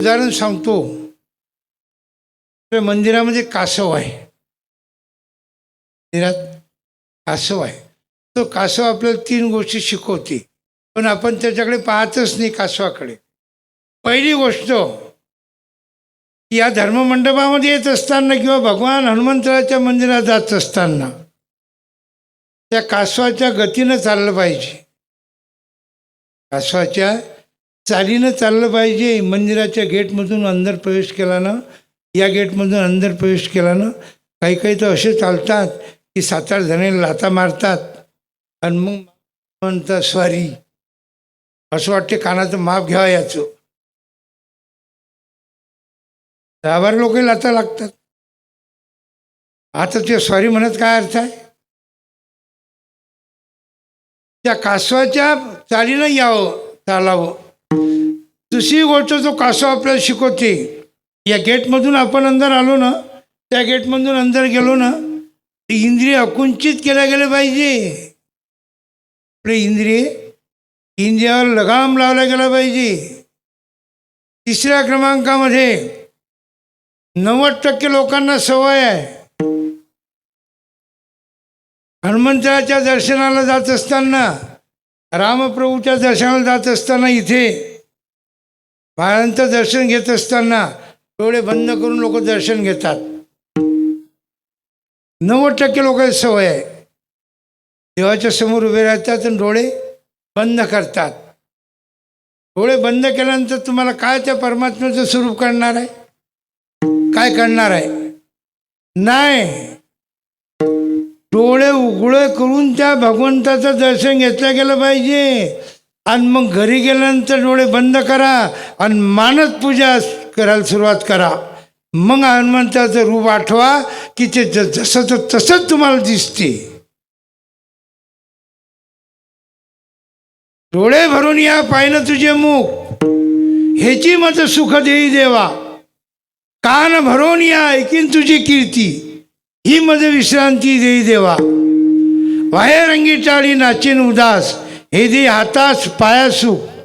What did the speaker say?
उदाहरण सांगतो. त्या मंदिरामध्ये कासव आहे. मंदिरात कासव आहे. तो कासव आपल्याला तीन गोष्टी शिकवते. पण आपण त्याच्याकडे पाहतच नाही कासवाकडे. पहिली गोष्ट या धर्ममंडपामध्ये येत असताना किंवा भगवान हनुमंतराच्या मंदिरात जात असताना त्या कासवाच्या गतीनं चाललं पाहिजे. कासवाच्या चालीनं चाललं पाहिजे. मंदिराच्या गेटमधून अंदर प्रवेश केला ना या गेटमधून अंदर प्रवेश केला ना काही काही तर असे चालतात की सात आठ जणांना लाता मारतात आणि मग म्हणतात स्वारी असं वाटते कानाचं माप घ्यावा याचं. दहा बारा लोक लाता लागतात. आता ते स्वारी म्हणत काय अर्थ आहे? त्या कासवाच्या चालीनं यावं चालावं. दुसरी गोष्ट तो कासव आपल्याला शिकवते या गेटमधून आपण अंदर आलो ना त्या गेटमधून अंदर गेलो ना ते इंद्रिय अकुंचित केल्या गेले पाहिजे. आपले इंद्रिय इंद्रियावर लगाम लावला गेला पाहिजे. तिसऱ्या क्रमांकामध्ये नव्वद टक्के लोकांना सवय आहे. हनुमंतराच्या दर्शनाला जात असताना रामप्रभूच्या दर्शनाला जात असताना इथे बाळांचं दर्शन घेत असताना डोळे बंद करून लोक दर्शन घेतात. नव्वद टक्के लोकांची सवय आहे. देवाच्या समोर उभे राहतात आणि डोळे बंद करतात. डोळे बंद केल्यानंतर तुम्हाला काय त्या परमात्म्याचं स्वरूप करणार आहे? काय करणार आहे? नाही. डोळे उघडे करून त्या भगवंताचं दर्शन घेतलं गेलं पाहिजे. आणि मग घरी गेल्यानंतर डोळे बंद करा आणि मानस पूजा करायला सुरुवात करा. मग हनुमंताचं रूप आठवा की ते ज- जसं तर तसंच तुम्हाला दिसते. डोळे भरून या पाहिलं तुझे मुख. ह्याची मत सुख देई देवा. कान भरून या ऐकीन तुझी कीर्ती. ही मज विश्रांती देई देवा. वाहेरंगी टाळी नाचीन उदास. हे दे हातास पाया सुख